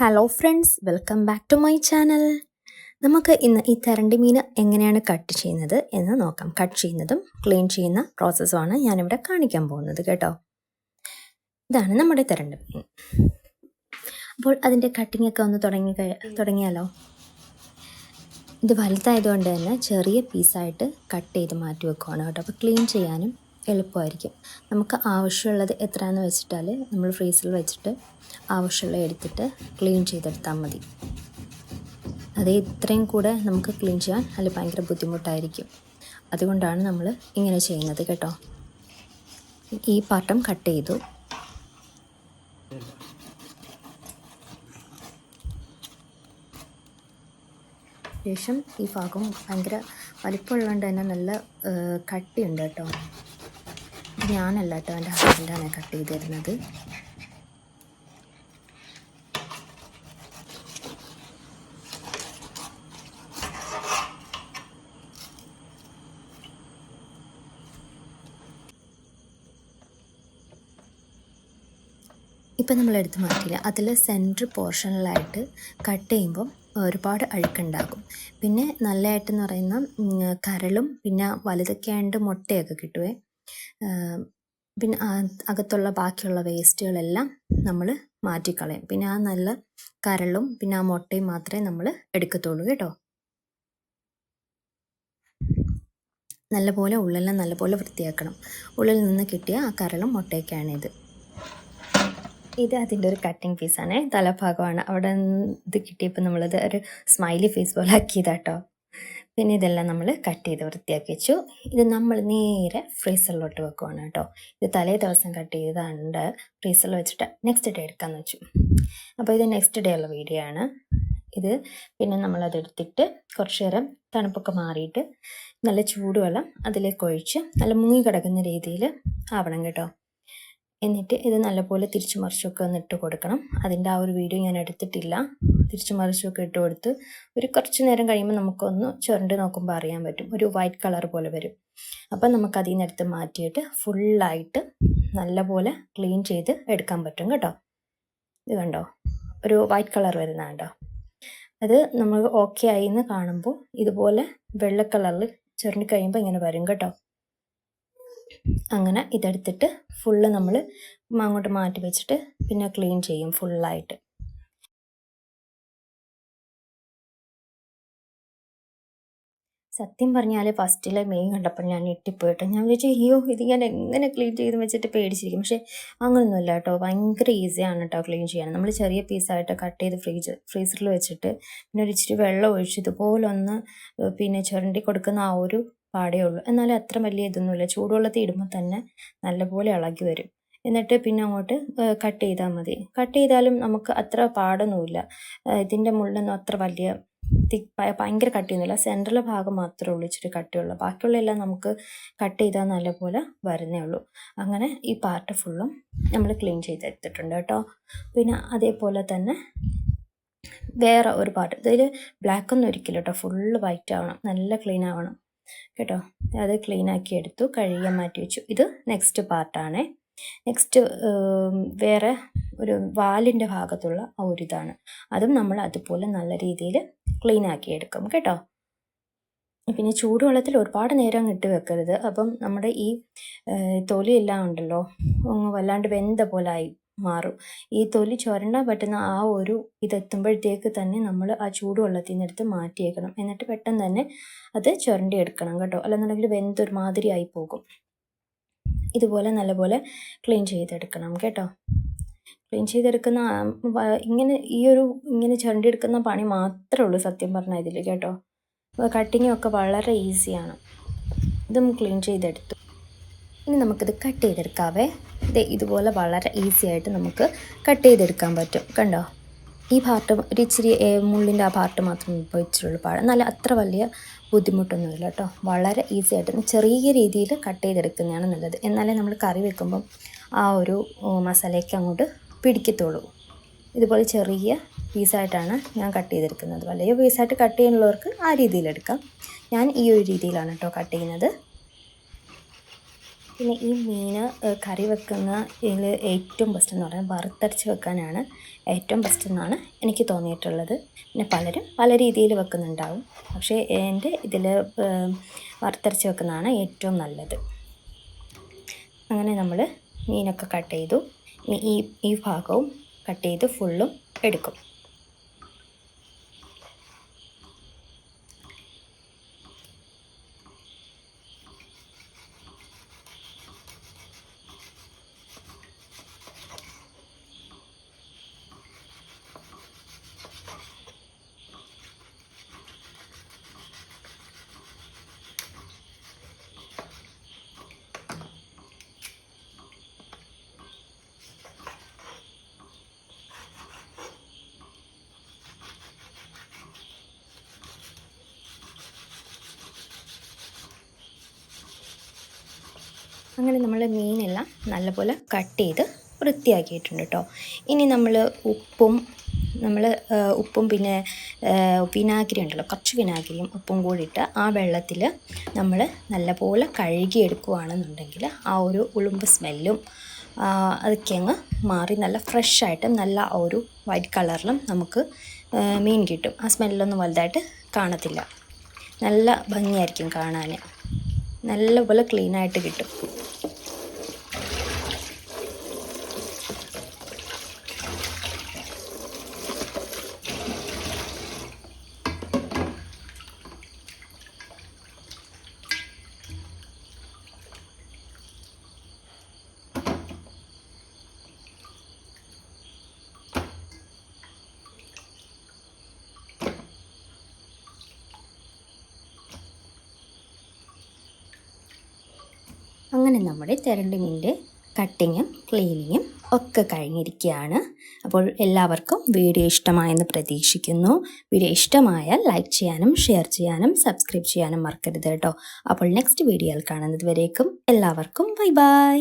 Hello friends welcome back to my channel നമുക്ക് ഇന്ന് ഈ തരണ്ടി മീൻ എങ്ങനെയാണ് കട്ട് ചെയ്യുന്നത് എന്ന് നോക്കാം. കട്ട് ചെയ്യുന്നതും ക്ലീൻ ചെയ്യുന്ന പ്രോസസ്സുമാണ് ഞാനിവിടെ കാണിക്കാൻ പോകുന്നത് കേട്ടോ. ഇതാണ് നമ്മുടെ തരണ്ടി മീൻ. അപ്പോൾ അതിന്റെ കട്ടിംഗ് ഒക്കെ ഒന്ന് തുടങ്ങി തുടങ്ങിയാലോ? ഇത് വലുതായതുകൊണ്ട് തന്നെ ചെറിയ പീസായിട്ട് കട്ട് ചെയ്ത് മാറ്റി വെക്കുവാണ് കേട്ടോ. അപ്പോൾ ക്ലീൻ ചെയ്യാനും എളുപ്പമായിരിക്കും. നമുക്ക് ആവശ്യമുള്ളത് എത്രയാണെന്ന് വെച്ചിട്ടാൽ നമ്മൾ ഫ്രീസറിൽ വെച്ചിട്ട് ആവശ്യമുള്ളത് എടുത്തിട്ട് ക്ലീൻ ചെയ്തെടുത്താൽ മതി. അത് ഇത്രയും കൂടെ നമുക്ക് ക്ലീൻ ചെയ്യാൻ അതിൽ ഭയങ്കര ബുദ്ധിമുട്ടായിരിക്കും. അതുകൊണ്ടാണ് നമ്മൾ ഇങ്ങനെ ചെയ്യുന്നത് കേട്ടോ. ഈ പാട്ടം കട്ട് ചെയ്തു. ശേഷം ഈ ഭാഗം ഭയങ്കര വലിപ്പമുള്ളതുകൊണ്ട് തന്നെ നല്ല കട്ടിയുണ്ട് കേട്ടോ. ഞാനല്ല കേട്ടോ എന്റെ ഹസ്ബൻഡാണ് കട്ട് ചെയ്ത് തരുന്നത്. ഇപ്പം നമ്മൾ എടുത്ത് മാറ്റിയില്ല. അതിൽ സെന്റർ പോർഷനിലായിട്ട് കട്ട് ചെയ്യുമ്പം ഒരുപാട് അഴുക്കുണ്ടാകും. പിന്നെ നല്ലതായിട്ടെന്ന് പറയുന്ന കരളും പിന്നെ വലുതൊക്കെ ആയതുകൊണ്ട് മുട്ടയൊക്കെ കിട്ടുവേ. പിന്നെ അകത്തുള്ള ബാക്കിയുള്ള വേസ്റ്റുകളെല്ലാം നമ്മൾ മാറ്റിക്കളയും. പിന്നെ ആ നല്ല കരളും പിന്നെ ആ മുട്ടയും മാത്രമേ നമ്മൾ എടുക്കത്തുള്ളൂ കേട്ടോ. നല്ലപോലെ ഉള്ളെല്ലാം നല്ലപോലെ വൃത്തിയാക്കണം. ഉള്ളിൽ നിന്ന് കിട്ടിയ ആ കരളും മുട്ടയൊക്കെയാണ് ഇത്. ഇത് അതിന്റെ ഒരു കട്ടിങ് പീസാണ് തലഭാഗമാണ്. അവിടെ ഇത് കിട്ടിയപ്പോൾ നമ്മളത് ഒരു സ്മൈലി ഫേസ് പോലെ ആക്കിയതാട്ടോ. പിന്നെ ഇതെല്ലാം നമ്മൾ കട്ട് ചെയ്ത് വൃത്തിയാക്കി വെച്ചു. ഇത് നമ്മൾ നേരെ ഫ്രീസറിലോട്ട് വെക്കുവാണ് കേട്ടോ. ഇത് തലേ ദിവസം കട്ട് ചെയ്താണ്ട് ഫ്രീസറിൽ വെച്ചിട്ട് നെക്സ്റ്റ് ഡേ എടുക്കാമെന്ന് വെച്ചു. അപ്പോൾ ഇത് നെക്സ്റ്റ് ഡേ ഉള്ള വീഡിയോ ആണ്. ഇത് പിന്നെ നമ്മളതെടുത്തിട്ട് കുറച്ച് നേരം തണുപ്പൊക്കെ മാറിയിട്ട് നല്ല ചൂടുവെള്ളം അതിലേക്ക് ഒഴിച്ച് നല്ല മുങ്ങി കിടക്കുന്ന രീതിയിൽ ആവണം കേട്ടോ. എന്നിട്ട് ഇത് നല്ലപോലെ തിരിച്ചു മറിച്ചൊക്കെ ഒന്ന് ഇട്ട് കൊടുക്കണം. അതിന്റെ ആ ഒരു വീഡിയോ ഞാൻ എടുത്തിട്ടില്ല. തിരിച്ചു മറിച്ചൊക്കെ ഇട്ട് കൊടുത്ത് ഒരു കുറച്ച് നേരം കഴിയുമ്പോൾ നമുക്കൊന്ന് ചുരണ്ട് നോക്കുമ്പോൾ അറിയാൻ പറ്റും. ഒരു വൈറ്റ് കളർ പോലെ വരും. അപ്പം നമുക്ക് അതിൽ നിന്ന് എടുത്ത് മാറ്റിയിട്ട് ഫുള്ളായിട്ട് നല്ലപോലെ ക്ലീൻ ചെയ്ത് എടുക്കാൻ പറ്റും കേട്ടോ. ഇത് കണ്ടോ? ഒരു വൈറ്റ് കളർ വരുന്ന കണ്ടോ? അത് നമ്മൾ ഓക്കെ ആയി എന്ന് കാണുമ്പോൾ ഇതുപോലെ വെള്ള കളറിൽ ചുരണ്ടി കഴിയുമ്പോൾ ഇങ്ങനെ വരും കേട്ടോ. അങ്ങനെ ഇതെടുത്തിട്ട് ഫുള്ള് നമ്മൾ അങ്ങോട്ട് മാറ്റി വെച്ചിട്ട് പിന്നെ ക്ലീൻ ചെയ്യും ഫുള്ളായിട്ട് സത്യം പറഞ്ഞാൽ ഫസ്റ്റിലെ മെയിൻ കണ്ടപ്പോൾ ഞാൻ ഞെട്ടിപ്പോയിട്ട്. ഞാൻ വിചാരിച്ചു അയ്യോ ഇത് ഞാൻ എങ്ങനെ ക്ലീൻ ചെയ്ത് വെച്ചിട്ട് പേടിച്ചിരിക്കും. പക്ഷേ അങ്ങനെയൊന്നുമില്ല കേട്ടോ. ഭയങ്കര ഈസിയാണ് കേട്ടോ ക്ലീൻ ചെയ്യാൻ. നമ്മൾ ചെറിയ പീസായിട്ട് കട്ട് ചെയ്ത് ഫ്രീജ് ഫ്രീസറിൽ വെച്ചിട്ട് പിന്നെ ഒരു ഇച്ചിരി വെള്ളം ഒഴിച്ച് ഇതുപോലെ ഒന്ന് പിന്നെ ചുരണ്ടി കൊടുക്കുന്ന ആ ഒരു പാടേ ഉള്ളൂ. എന്നാലും അത്ര വലിയ ഇതൊന്നുമില്ല. ചൂടുവെള്ളത്തിൽ ഇടുമ്പോൾ തന്നെ നല്ലപോലെ ഇളകി വരും. എന്നിട്ട് പിന്നെ അങ്ങോട്ട് കട്ട് ചെയ്താൽ മതി. കട്ട് ചെയ്താലും നമുക്ക് അത്ര പാടൊന്നുമില്ല. ഇതിന്റെ മുള്ളൊന്നും അത്ര വലിയ തിക്ക് ഭയങ്കര കട്ടിയൊന്നുമില്ല. സെൻട്രൽ ഭാഗം മാത്രമേ ഉള്ളൂ ഇച്ചിരി കട്ടിയുള്ളൂ. ബാക്കിയുള്ള എല്ലാം നമുക്ക് കട്ട് ചെയ്താൽ നല്ലപോലെ വരുന്നേ ഉള്ളൂ. അങ്ങനെ ഈ പാർട്ട് ഫുള്ളും നമ്മൾ ക്ലീൻ ചെയ്തെടുത്തിട്ടുണ്ട് കേട്ടോ. പിന്നെ അതേപോലെ തന്നെ വേറെ ഒരു പാർട്ട്. ഇതിൽ ബ്ലാക്ക് ഒന്നും ഒരിക്കലും കേട്ടോ. ഫുള്ള് വൈറ്റ് ആവണം. നല്ല ക്ലീൻ ആവണം. കേട്ടോ. അത് ക്ലീൻ ആക്കി എടുത്തു കഴുകാൻ മാറ്റി വെച്ചു. ഇത് നെക്സ്റ്റ് പാർട്ടാണേ നെക്സ്റ്റ് വേറെ ഒരു വാലിന്റെ ഭാഗത്തുള്ള ആ ഒരു ഇതാണ്. അതും നമ്മൾ അതുപോലെ നല്ല രീതിയിൽ ക്ലീൻ ആക്കി എടുക്കും കേട്ടോ. പിന്നെ ചൂടുവെള്ളത്തിൽ ഒരുപാട് നേരം ഇട്ട് വെക്കരുത്. അപ്പം നമ്മുടെ ഈ തൊലിയെല്ലാം ഉണ്ടല്ലോ വല്ലാണ്ട് വെന്ത പോലെ ആയി മാറും. ഈ തൊലി ചുരണ്ടാൻ പറ്റുന്ന ആ ഒരു ഇതെത്തുമ്പോഴത്തേക്ക് തന്നെ നമ്മൾ ആ ചൂടുവെള്ളത്തിൽ നിന്ന് എടുത്ത് മാറ്റിയേക്കണം. എന്നിട്ട് പെട്ടെന്ന് തന്നെ അത് ചുരണ്ടി എടുക്കണം കേട്ടോ. അല്ലെന്നുണ്ടെങ്കിൽ വെന്തൊരു മാതിരി ആയി പോകും. ഇതുപോലെ നല്ലപോലെ ക്ലീൻ ചെയ്തെടുക്കണം കേട്ടോ. ക്ലീൻ ചെയ്തെടുക്കുന്ന ഇങ്ങനെ ഈ ഒരു ഇങ്ങനെ ചുരണ്ടിയെടുക്കുന്ന പണി മാത്രമേ ഉള്ളൂ സത്യം പറഞ്ഞാൽ ഇതിൽ കേട്ടോ. കട്ടിങ്ങും ഒക്കെ വളരെ ഈസിയാണ് ഇതും ക്ലീൻ ചെയ്തെടുത്തു. ഇനി നമുക്കിത് കട്ട് ചെയ്തെടുക്കാവേ. ഇത് ഇതുപോലെ വളരെ ഈസി ആയിട്ട് നമുക്ക് കട്ട് ചെയ്തെടുക്കാൻ പറ്റും. കണ്ടോ? ഈ പാർട്ട് ഒരു ഇച്ചിരി മുള്ളിന്റെ ആ പാർട്ട് മാത്രം ഇപ്പോൾ ഇച്ചിരി നല്ല അത്ര വലിയ ബുദ്ധിമുട്ടൊന്നുമില്ല കേട്ടോ. വളരെ ഈസി ആയിട്ട് ചെറിയ രീതിയിൽ കട്ട് ചെയ്തെടുക്കുന്നതാണ് നല്ലത്. എന്നാലേ നമ്മൾ കറി വെക്കുമ്പം ആ ഒരു മസാലയ്ക്ക് അങ്ങോട്ട് പിടിക്കത്തുള്ളൂ. ഇതുപോലെ ചെറിയ പീസായിട്ടാണ് ഞാൻ കട്ട് ചെയ്തെടുക്കുന്നത്. വലിയ പീസായിട്ട് കട്ട് ചെയ്യാനുള്ളവർക്ക് ആ രീതിയിലെടുക്കാം ഞാൻ ഈ ഒരു രീതിയിലാണ് കേട്ടോ കട്ട് ചെയ്യുന്നത്. പിന്നെ ഈ മീൻ കറി വെക്കുന്ന ഇതിൽ ഏറ്റവും ബെസ്റ്റ് എന്ന് പറയുന്നത് വറുത്തരച്ച് വെക്കാനാണ് ഏറ്റവും ബെസ്റ്റ് എന്നാണ് എനിക്ക് തോന്നിയിട്ടുള്ളത്. പിന്നെ പലരും പല രീതിയിൽ വെക്കുന്നുണ്ടാവും. പക്ഷേ എന്റെ ഇതിൽ വറുത്തരച്ച് വെക്കുന്നതാണ് ഏറ്റവും നല്ലത്. അങ്ങനെ നമ്മൾ മീനൊക്കെ കട്ട് ചെയ്തു. ഈ ഈ ഭാഗവും കട്ട് ചെയ്ത് ഫുള്ളും എടുക്കും. അങ്ങനെ നമ്മൾ മീനെല്ലാം നല്ലപോലെ കട്ട് ചെയ്ത് വൃത്തിയാക്കിയിട്ടുണ്ട് കേട്ടോ. ഇനി നമ്മൾ ഉപ്പും നമ്മൾ ഉപ്പും പിന്നെ വിനാഗിരി ഉണ്ടല്ലോ കുറച്ച് വിനാഗിരിയും ഉപ്പും കൂടി ഇട്ട് ആ വെള്ളത്തിൽ നമ്മൾ നല്ലപോലെ കഴുകിയെടുക്കുകയാണെന്നുണ്ടെങ്കിൽ ആ ഒരു ഉളുമ്പ് സ്മെല്ലും അതൊക്കെ അങ്ങ് മാറി നല്ല ഫ്രഷായിട്ടും നല്ല ആ ഒരു വൈറ്റ് കളറിലും നമുക്ക് മീൻ കിട്ടും. ആ സ്മെല്ലൊന്നും വലുതായിട്ട് കാണത്തില്ല. നല്ല ഭംഗിയായിരിക്കും കാണാൻ. നല്ലപോലെ ക്ലീനായിട്ട് കിട്ടും. അങ്ങനെ നമ്മുടെ തെരണ്ടി മീനിന്റെ കട്ടിങ്ങും ക്ലീനിങ്ങും ഒക്കെ കഴിഞ്ഞിരിക്കുകയാണ്. അപ്പോൾ എല്ലാവർക്കും വീഡിയോ ഇഷ്ടമായെന്ന് പ്രതീക്ഷിക്കുന്നു. വീഡിയോ ഇഷ്ടമായാൽ ലൈക്ക് ചെയ്യാനും ഷെയർ ചെയ്യാനും സബ്സ്ക്രൈബ് ചെയ്യാനും മറക്കരുത് കേട്ടോ. അപ്പോൾ നെക്സ്റ്റ് വീഡിയോയിൽ കാണുന്നത് വരേക്കും എല്ലാവർക്കും ബൈ ബൈ.